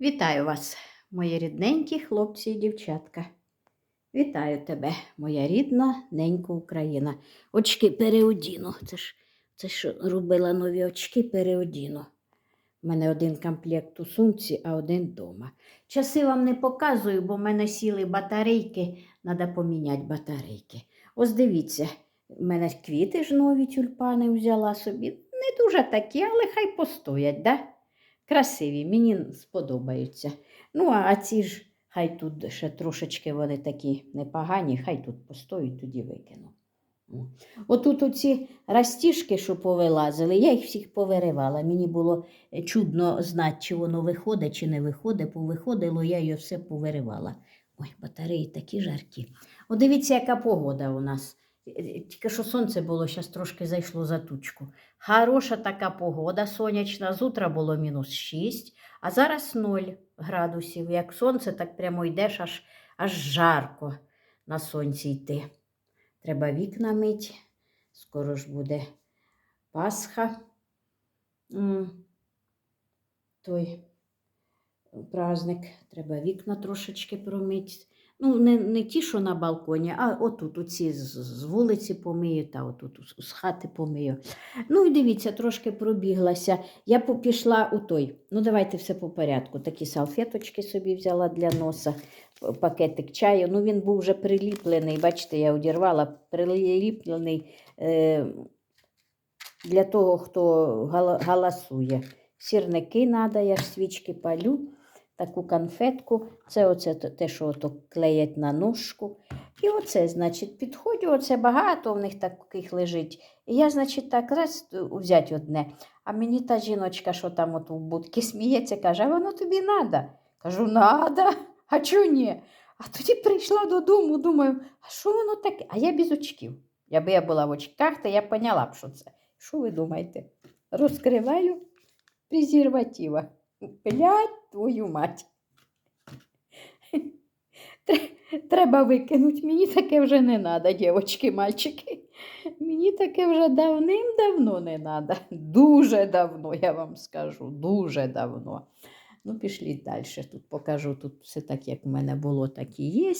Вітаю вас, мої рідненькі хлопці і дівчатка. Вітаю тебе, моя рідна ненька Україна. Очки переодіну. Це ж це ж робила нові очки переодіну. У мене один комплект у сумці, а один вдома. Часи вам не показую, бо в мене сіли батарейки, треба поміняти батарейки. Ось дивіться, в мене квіти ж нові тюльпани взяла собі. Не дуже такі, але хай постоять, да? Красиві, мені сподобаються. Ну, а ці ж, хай тут ще трошечки вони такі непогані, хай тут постоють, тоді викину. Отут оці растіжки, що повилазили, я їх всіх повиривала. Мені було е, чудно знати, чи воно виходить, чи не виходить. Повиходило, я її все повиривала. Ой, батареї такі жаркі. О, дивіться, яка погода у нас. Е, Тільки що сонце було, зараз трошки зайшло за тучку. Хороша така погода, сонячна. З утра було мінус 6, а зараз 0 градусів. Як сонце, так прямо йдеш, аж, аж жарко на сонці йти. Треба вікна мить. Скоро ж буде Пасха. Той праздник. Треба вікна трошечки промити. Ну, не, не ті, що на балконі, а отут, оці з, з вулиці помию та отут з- хати помию. Ну і дивіться, трошки пробіглася. Я пішла у той. Ну, давайте все по порядку. Такі салфеточки собі взяла для носа, пакетик чаю. Ну, він був вже приліплений. Бачите, я одірвала, приліплений е, для того, хто гала- галасує. Сірники треба, я ж свічки палю таку конфетку. Це оце те, що ото клеять на ножку. І оце, значить, підходжу, оце багато в них таких лежить. І я, значить, так раз взять одне. А мені та жіночка, що там от у будці сміється, каже, а воно тобі надо. Кажу, надо. А чого ні? А тоді прийшла додому, думаю, а що воно таке? А я без очків. Якби я була в очках, то я поняла б, що це. Що ви думаєте? Розкриваю презерватива. Блядь, твою мать. Треба викинути. Мені таке вже не треба, дівчатки, мальчики. Мені таке вже давним-давно не треба. Дуже давно, я вам скажу, дуже давно. Ну, пішліть далі. Тут покажу. Тут все так, як в мене було, так і є.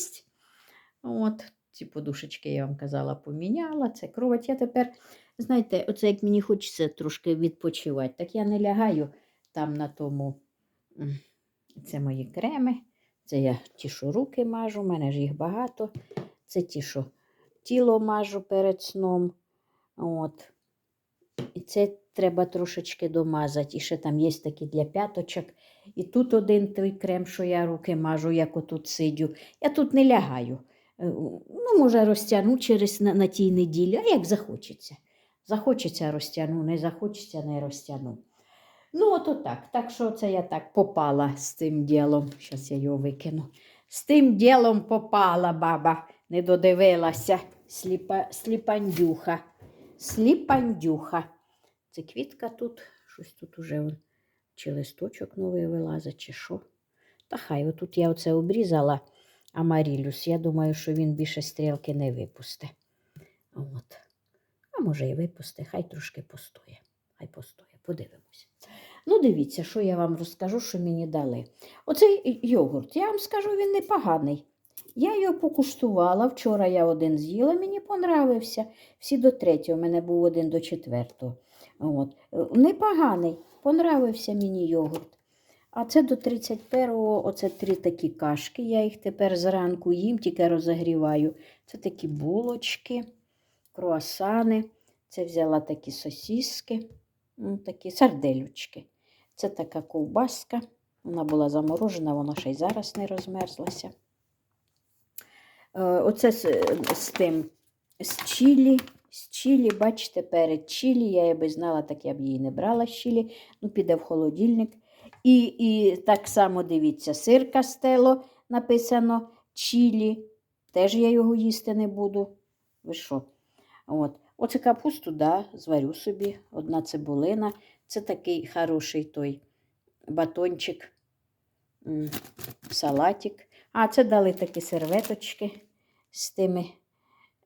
От, ці подушечки, я вам казала, поміняла. Це кровать. Я тепер, знаєте, оце як мені хочеться трошки відпочивати, так я не лягаю там на тому. Це мої креми. Це я ті, що руки мажу, у мене ж їх багато. Це ті, що тіло мажу перед сном. От. І це треба трошечки домазати. І ще там є такі для п'яточок. І тут один той крем, що я руки мажу, як отут сидю. Я тут не лягаю. Е, Ну, може, розтягну через на, на тій неділі, а як захочеться. Захочеться розтягну, не захочеться, не розтягну. Ну, от отак. Так що це я так попала з тим ділом. Зараз я його викину. З тим ділом попала баба, не додивилася. Сліпа, сліпандюха. Сліпандюха. Це квітка тут, щось тут уже он, чи листочок новий вилазить, чи що. Та хай, отут я оце обрізала Амарілюс. Я думаю, що він більше стрілки не випусте. От. А може і випусте, хай трошки постоє. Хай постоє, подивимося. Ну, дивіться, що я вам розкажу, що мені дали. Оцей йогурт, я вам скажу, він непоганий. Я його покуштувала. Вчора я один з'їла, мені понравився. Всі до третього, у мене був один до четвертого. От. Непоганий, понравився мені йогурт. А це до 31-го, оце три такі кашки. Я їх тепер зранку їм, тільки розігріваю. Це такі булочки, круасани. Це взяла такі сосіски, такі сарделючки. Це така ковбаска. Вона була заморожена, вона ще й зараз не розмерзлася. Е, Оце з, з тим, з чилі. З чилі, бачите, перед чилі. Я би знала, так я б її не брала з чилі. Ну, піде в холодильник. І, і так само дивіться, сир кастело написано чилі. Теж я його їсти не буду. Ви що? От. Оце капусту, да, зварю собі. Одна цибулина. Це такий хороший той батончик, салатик. А, це дали такі серветочки з тими,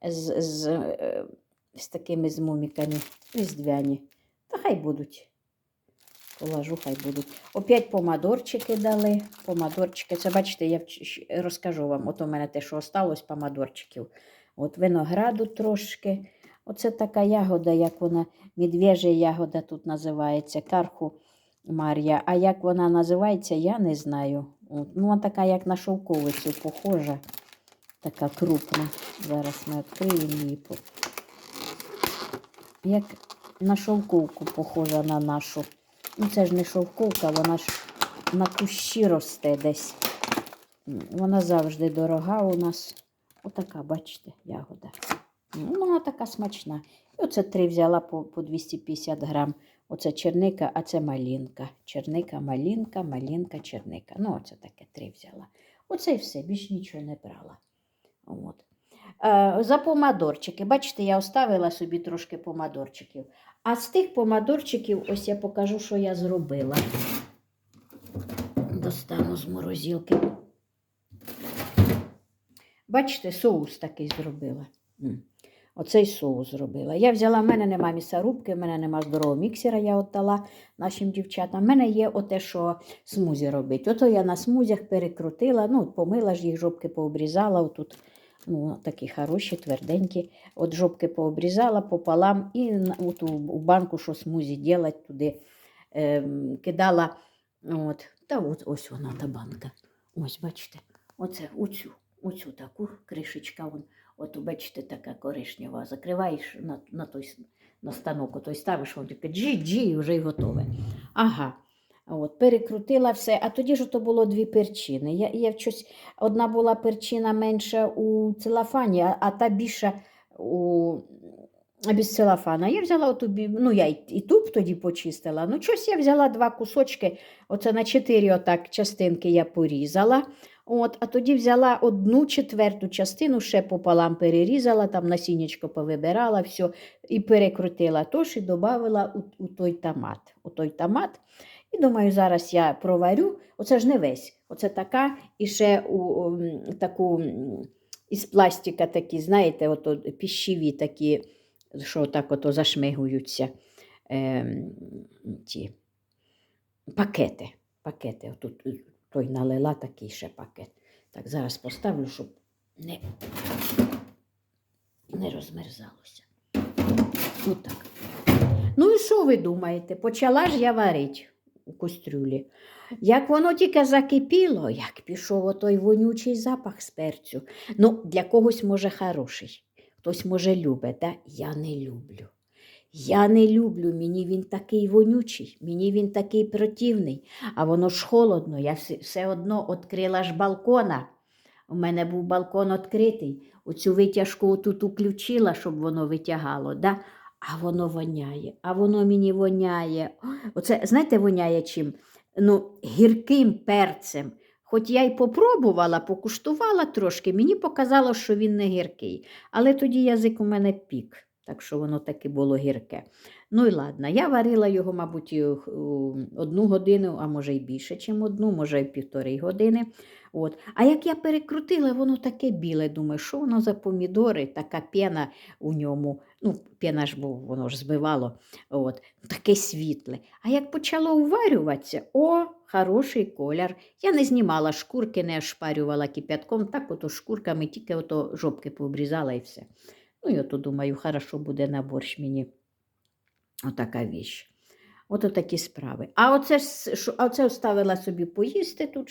з, з, е, з такими з муміками різдвяні. Та хай будуть. Положу, хай будуть. Опять помадорчики дали. Помадорчики. Це бачите, я розкажу вам. От у мене те, що осталось, помадорчиків. От винограду трошки. Оце така ягода, як вона, медвежа ягода тут називається, карху Мар'я. А як вона називається, я не знаю. Ну, вона така, як на шовковицю, похожа. Така крупна. Зараз ми відкриємо її. Як на шовковку похожа на нашу. Ну, це ж не шовковка, вона ж на кущі росте десь. Вона завжди дорога у нас. Отака, бачите, ягода. Ну, вона така смачна. І оце три взяла по, по 250 грам. Оце черника, а це малінка. Черника, малінка, малінка, черника. Ну, оце таке три взяла. Оце і все, більш нічого не брала. От. Е, за помадорчики. Бачите, я оставила собі трошки помадорчиків. А з тих помадорчиків, ось я покажу, що я зробила. Достану з морозилки. Бачите, соус такий зробила. Оцей соус зробила. Я взяла, в мене нема місорубки, в мене нема здорового міксера, я віддала нашим дівчатам. В мене є оте, що смузі робить. Ото я на смузях перекрутила, ну, помила ж їх, жопки пообрізала. Отут ну, такі хороші, тверденькі. От жопки пообрізала пополам і от у, банку, що смузі ділать, туди ем, кидала. От. Та от ось вона та банка. Ось, бачите, оце, оцю, оцю таку кришечка. Вон, от, бачите, така коричнева. Закриваєш на, на той на станок, той ставиш, воно таке джі-джі і вже й готове. Ага. От, перекрутила все, а тоді ж то було дві перчини. Я, я щось, одна була перчина менша у целофані, а, а та більша у без целофана. Я взяла оту, ну я і, і туп тоді почистила. Ну, щось я взяла два кусочки, оце на чотири отак частинки я порізала. От, а тоді взяла одну четверту частину, ще пополам перерізала, там насіннячко повибирала, все, і перекрутила тож і додавила у, у той томат. У той томат. І думаю, зараз я проварю. Оце ж не весь. Оце така, і ще у, у, таку із пластика такі, знаєте, ото піщеві такі, що так ото зашмигуються. Ем, ті пакети. Пакети. Отут е, той налила такий ще пакет. Так, зараз поставлю, щоб не, не розмерзалося. Отак. Ну і що ви думаєте? Почала ж я варити у кастрюлі. Як воно тільки закипіло, як пішов отой вонючий запах з перцю. Ну, для когось може хороший, хтось може любить, да? я не люблю. Я не люблю, мені він такий вонючий, мені він такий противний, а воно ж холодно, я все, одно відкрила ж балкона. У мене був балкон відкритий. Оцю витяжку тут уключила, щоб воно витягало. Да? А воно воняє, а воно мені воняє. Оце, знаєте, воняє чим? Ну, гірким перцем. Хоч я й попробувала, покуштувала трошки, мені показало, що він не гіркий. Але тоді язик у мене пік, так що воно таки було гірке. Ну і ладно, я варила його, мабуть, одну годину, а може й більше, ніж одну, може й півтори години. От. А як я перекрутила, воно таке біле. Думаю, що воно за помідори, така пена у ньому. Ну, пена ж був, воно ж збивало. От, таке світле. А як почало уварюватися, о, хороший колір. Я не знімала шкурки, не ошпарювала кипятком, так ото шкурками тільки ото жопки пообрізала і все. Ну, і ото думаю, хорошо буде на борщ мені. Отака віч. Ото такі справи. А оце, ж- а оце оставила собі поїсти тут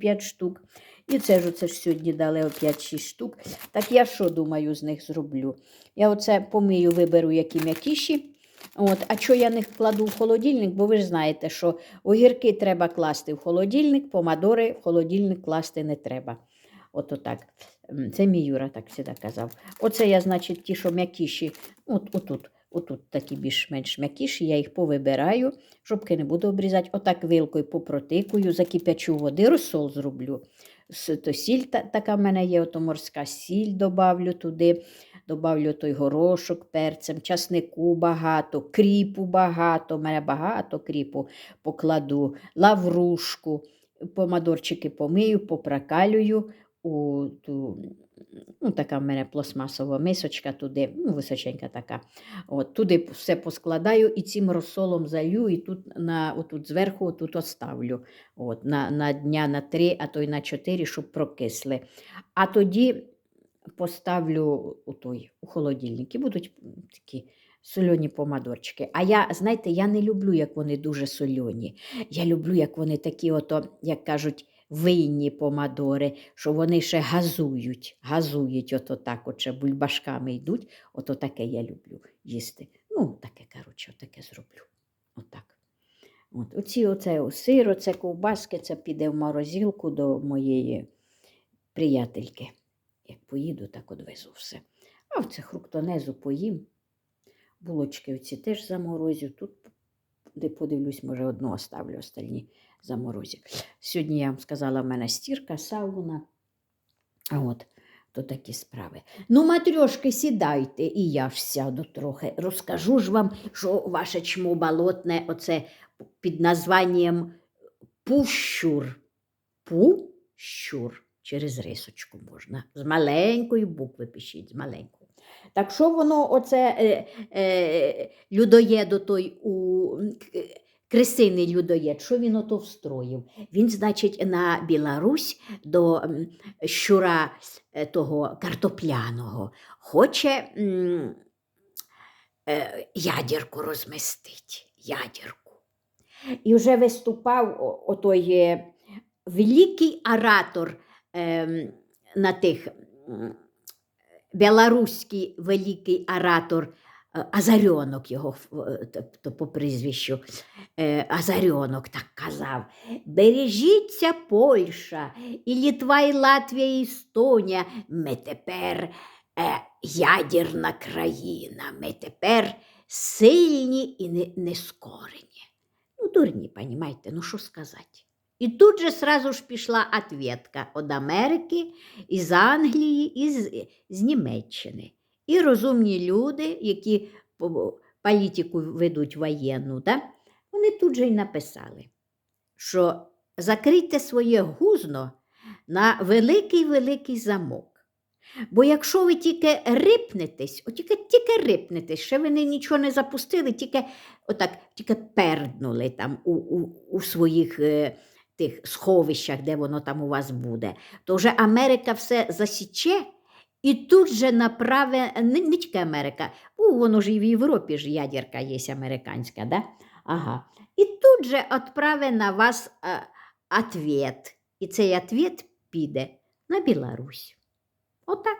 5 штук. І це ж оце ж сьогодні дали 5-6 штук. Так я що думаю, з них зроблю? Я оце помию, виберу які м'якіші. От, а що я не кладу в холодильник, бо ви ж знаєте, що огірки треба класти в холодильник, помадори в холодильник класти не треба. Ото так. Це мій Юра так завжди казав. Оце я, значить, ті, що м'якіші, от, отут, отут такі більш-менш м'якіші, я їх повибираю, жопки не буду обрізати. Отак вилкою попротикую, закипячу води, розсол зроблю. То сіль та, така в мене є, ото морська сіль добавлю туди, добавлю той горошок перцем, часнику багато, кріпу багато, в мене багато кріпу покладу, лаврушку, помадорчики помию, попрокалюю у ту ну, така в мене пластмасова мисочка туди, ну, височенька така. От, туди все поскладаю і цим розсолом залю, і тут на, отут зверху отут оставлю. От, на, на дня на три, а то й на чотири, щоб прокисли. А тоді поставлю у той у холодильник і будуть такі сольоні помадорчики. А я, знаєте, я не люблю, як вони дуже сольоні. Я люблю, як вони такі, ото, як кажуть, винні помадори, що вони ще газують, газують, ото так, от бульбашками йдуть. Ото таке я люблю їсти. Ну, таке, коротше, таке зроблю. Отак. От, оці оце сир, оце ковбаски, це піде в морозилку до моєї приятельки. Як поїду, так одвезу все. А оце хруктонезу поїм. Булочки оці теж заморозю. Тут, де подивлюсь, може, одну оставлю, остальні заморозю. Сьогодні я вам сказала, в мене стірка, сауна. А от, то такі справи. Ну, матрьошки, сідайте, і я ж сяду трохи. Розкажу ж вам, що ваше чмо болотне, оце під названням пущур. Пущур. Через рисочку можна. З маленької букви пишіть, з маленької. Так що воно, оце е, е, людоєдо той у к- кресиний людоєд, що він ото встроїв? Він, значить, на Білорусь до щура е, того картопляного хоче е, ядірку розмістить. Ядірку. І вже виступав отой е, великий оратор на тих білоруський великий оратор Азарьонок його е, тобто по прізвищу е, Азарьонок так казав. Бережіться Польща, і Літва, і Латвія, і Естонія. Ми тепер е, ядерна країна, ми тепер сильні і не, нескорені. Ну, дурні, понімаєте, ну що сказати. І тут же сразу ж пішла ответка від Америки, із Англії, і з, з Німеччини. І розумні люди, які по- політику ведуть воєнну, да? вони тут же й написали, що закрийте своє гузно на великий-великий замок. Бо якщо ви тільки рипнетесь, от тільки, тільки рипнетесь, ще ви не- нічого не запустили, тільки отак, тільки перднули там у, у, у своїх е, тих сховищах, де воно там у вас буде, то вже Америка все засіче і тут же направе, не, не тільки Америка, бо воно ж і в Європі ж ядерка є американська, да? Ага. І тут же відправить на вас е, ответ. І цей ответ піде на Білорусь. Отак.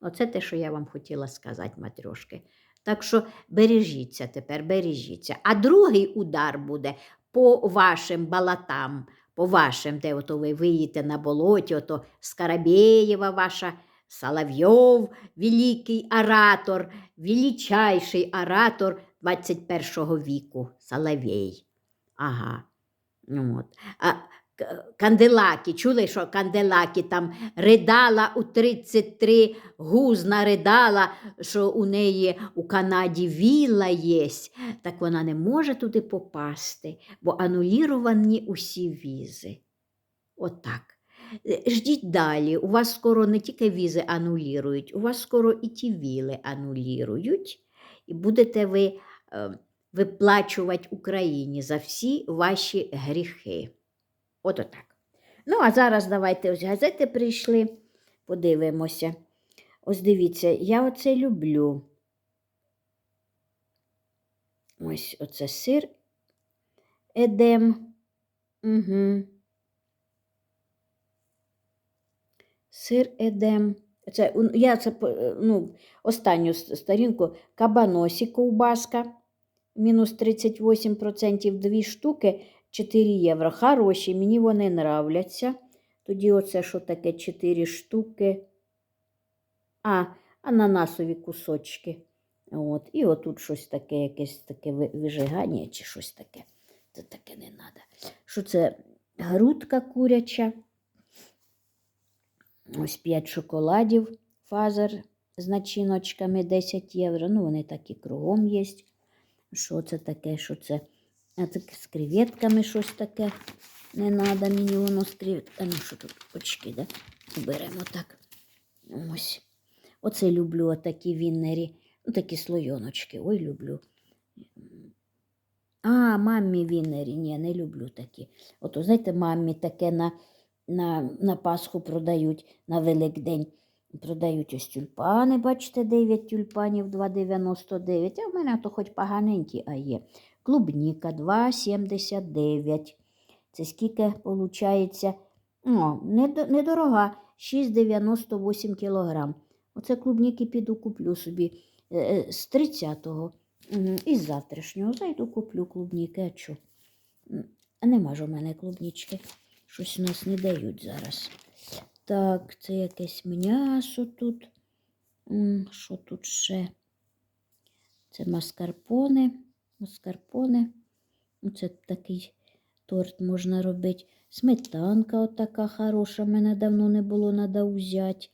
Оце те, що я вам хотіла сказати, матрьошки. Так що бережіться тепер, бережіться. А другий удар буде по вашим балатам, по вашим, де ви виїдете на болоті, ото Скарабєєва ваша, Соловйов, великий оратор, величайший оратор 21 віку, Соловей. Ага. Ну, От. А, Канделакі, чули, що Канделакі там ридала у 33 гузна ридала, що у неї у Канаді вілла є, так вона не може туди попасти, бо ануліровані усі візи. Отак. Ждіть далі. У вас скоро не тільки візи анулірують, у вас скоро і ті віли анулірують, і будете ви е, виплачувати Україні за всі ваші гріхи. От отак. Ну, а зараз давайте ось газети прийшли, подивимося. Ось дивіться, я оце люблю. Ось оце сир едем. Угу. Сир едем. Це, я це, е, ну, останню сторінку. Кабаносі ковбаска. Мінус 38%, дві штуки 4 євро. Хороші, мені вони нравляться. Тоді оце що таке 4 штуки. А, ананасові кусочки. От. І отут щось таке, якесь таке вижигання чи щось таке. Це таке не треба. Що це? Грудка куряча. Ось 5 шоколадів фазер з начиночками 10 євро. Ну, вони такі кругом є. Що це таке? Що це? А так з креветками щось таке. Не треба мені воно з креветками. Ну, що тут очки, да? Беремо так. Ось. Оце люблю отакі віннері. Ну, такі слойоночки. Ой, люблю. А, мамі віннері. Ні, не люблю такі. Ото, знаєте, мамі таке на, на, на Пасху продають на Великдень. Продають ось тюльпани, бачите, 9 тюльпанів 2,99. А в мене то хоч поганенькі, а є. Клубніка 2,79. Це скільки виходить? О, недорога, 6,98 кілограм. Оце клубніки піду куплю собі е, е, з 30-го. Мгм, І з завтрашнього зайду куплю клубніки. А чо? Нема ж у мене клубнічки. Щось у нас не дають зараз. Так, це якесь м'ясо тут. Що тут ще? Це маскарпоне. Маскарпоне. Оце такий торт можна робити. Сметанка отака хороша. Мене давно не було, треба взяти.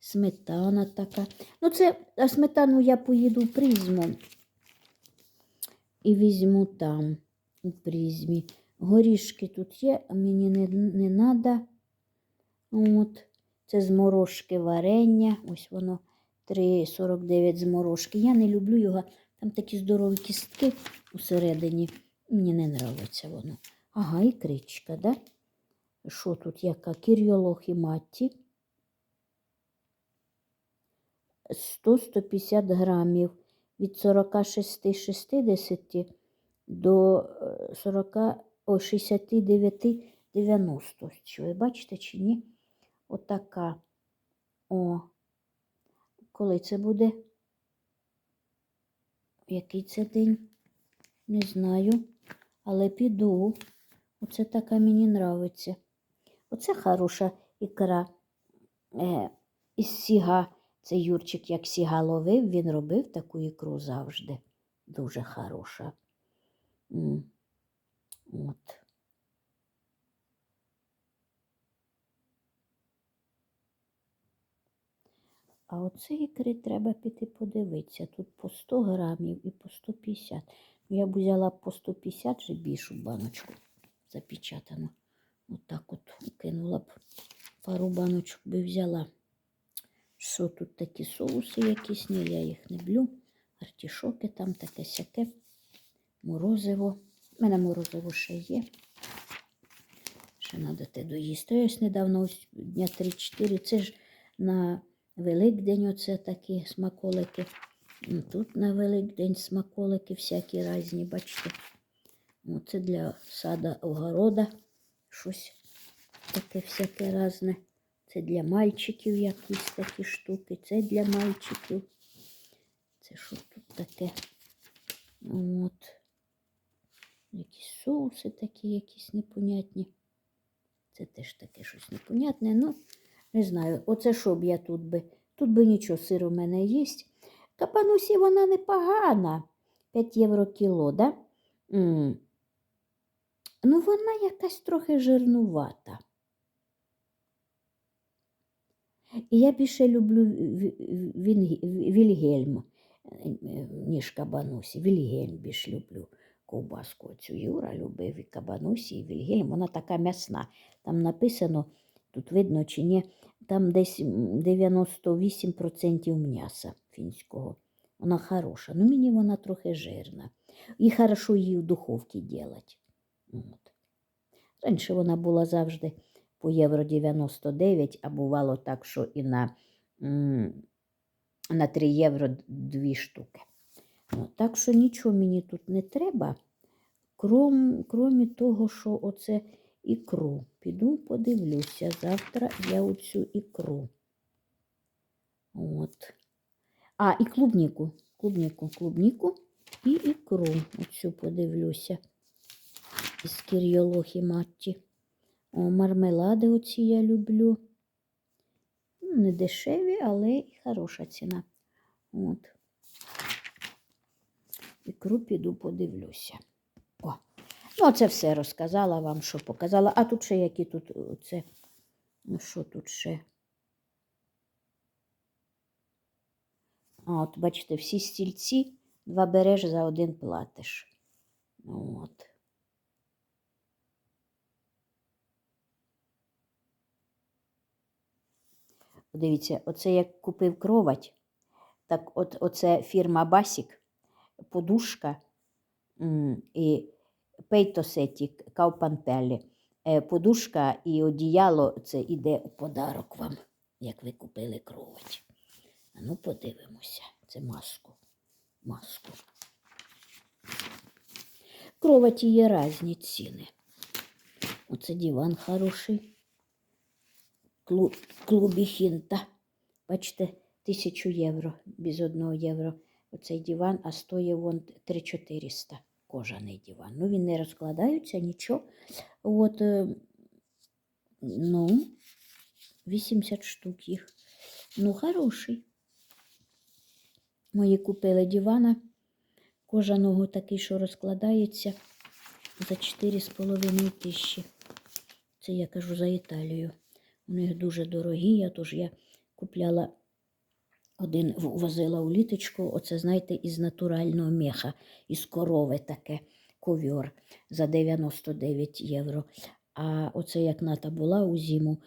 Сметана така. Ну, це а сметану я поїду в призму. І візьму там, у призмі. Горішки тут є, а мені не, не треба. От. Це з морожки варення. Ось воно 3,49 з морожки. Я не люблю його. Там такі здорові кістки усередині. Мені не подобається воно. Ага, і кричка, да? Що тут яка? Кірйолох і матті. 100-150 грамів від 46-60 до е, 40, о, 69-90. Чи ви бачите чи ні? Отака. О, коли це буде? Який це день? Не знаю. Але піду. Оце така мені нравиться. Оце хороша ікра. Е, із сіга. Це Юрчик, як сіга ловив, він робив таку ікру завжди. Дуже хороша. От. А оце ікри треба піти подивитися. Тут по 100 грамів і по 150. Ну, я б взяла по 150 вже більшу баночку запечатану. Отак от кинула б пару баночок би взяла. Що тут такі соуси якісь? Ні, я їх не блю. Артішоки там таке сяке. Морозиво. У мене морозиво ще є. Ще треба те доїсти. Ось недавно, ось дня 3-4. Це ж на Великдень оце такі смаколики. Тут на Великдень смаколики всякі різні, бачите. Оце для сада огорода. Щось таке всяке різне. Це для мальчиків якісь такі штуки. Це для мальчиків. Це що тут таке? От. Якісь соуси такі, якісь непонятні. Це теж таке щось непонятне. Ну, не знаю, оце що б я тут би. Тут би нічого, сир у мене є. Капанусі вона непогана. 5 євро кіло, да? М. Ну, вона якась трохи жирнувата. І я більше люблю Вільгельм, е, ніж кабанусі. Вільгельм більш люблю ковбаску. Цю Юра любив і кабанусі, і Вільгельм. Вона така м'ясна. Там написано, тут видно чи ні, там десь 98% м'яса фінського. Вона хороша. Ну, мені вона трохи жирна. І хорошо її в духовці робити. От. Раніше вона була завжди по євро 99, а бувало так, що і на, на 3 євро дві штуки. Так що нічого мені тут не треба, кром, крім того, що оце ікру. Піду подивлюся. Завтра я оцю ікру. От. А, і клубніку. Клубніку, клубніку і ікру. Оцю подивлюся. Із кір'йолохи матті. Мармелади оці я люблю. Ну, Не дешеві, але і хороша ціна. От. Ікру піду подивлюся. О, ну це все розказала вам, що показала. А тут ще які тут оце. Ну, що тут ще? А, от, бачите, всі стільці два береш за один платиш. От. Дивіться, оце як купив кровать, так от оце фірма Басік, подушка і пейтосеті Каупантелі. Е, Подушка і одіяло це іде у подарок вам, як ви купили кровать. А ну подивимося, це маску. Маску. Кроваті є різні ціни. Оце диван хороший. Клуб, клубі хінта. Бачите, тисячу євро, без одного євро. Оцей диван, а стоїть вон 3400 кожаний диван. Ну, він не розкладається, нічого. От, е, ну, 80 штук їх. Ну, хороший. Мої купили дивана кожаного такий, що розкладається за 4,5 тисячі. Це я кажу за Італію. У них дуже дорогі, я тож я купляла один возила у літочку, оце, знаєте, із натурального меха, із корови таке ковьор за 99 євро. А оце як ната була у зиму,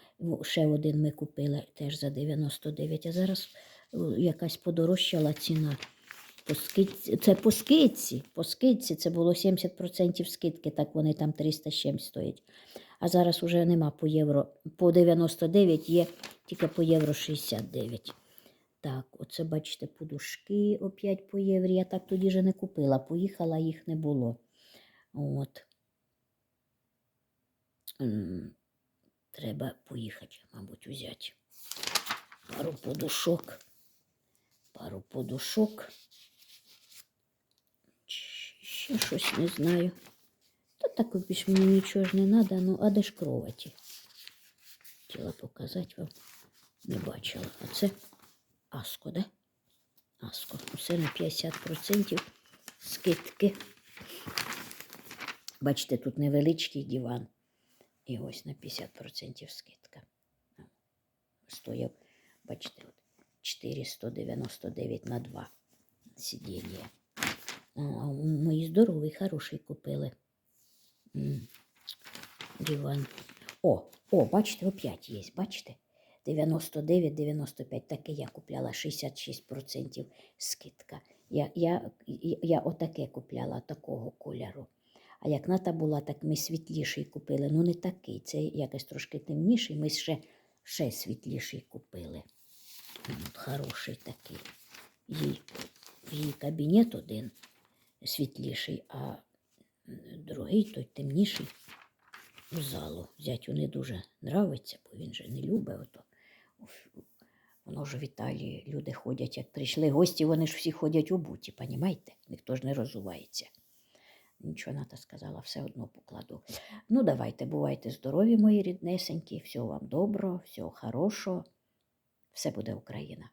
ще один ми купили теж за 99. А зараз е, якась подорожчала ціна. По скидці, це по скидці, по скидці це було 70% скидки, так вони там 300 з чимсь стоять. А зараз уже нема по євро, по 99 є тільки по євро 69. Так, оце бачите, подушки опять по єврі. Я так тоді же не купила. Поїхала, їх не було. От. Треба поїхати, мабуть, взяти. Пару подушок. Пару подушок. Ще щось не знаю. Та так більш мені нічого ж не треба, ну а де ж кроваті? Хотіла показати вам. Не бачила. А це Аско, да? Аско. Усе на 50% скидки. Бачите, тут невеличкий диван. І ось на 50% скидка. Стояв, бачите, 499 на 2 сидіння. Мої здоровий, хороший купили. Диван. О, о, бачите, опять є, бачите? 99-95, таке я купляла 66% скидка. Я, я, я, отаке купляла, такого кольору. А як ната була, так ми світліший купили. Ну, не такий, це якось трошки темніший, ми ще, ще світліший купили. Хороший такий. Їй, її кабінет один світліший, а другий той темніший у залу. Зятю не дуже нравиться, бо він же не любить ото. Уф, Воно ж в Італії люди ходять, як прийшли гості, вони ж всі ходять у буті, понімаєте? Ніхто ж не розувається. Нічого Ната сказала, все одно покладу. Ну, давайте, бувайте здорові, мої ріднесенькі, всього вам доброго, всього хорошого. Все буде Україна.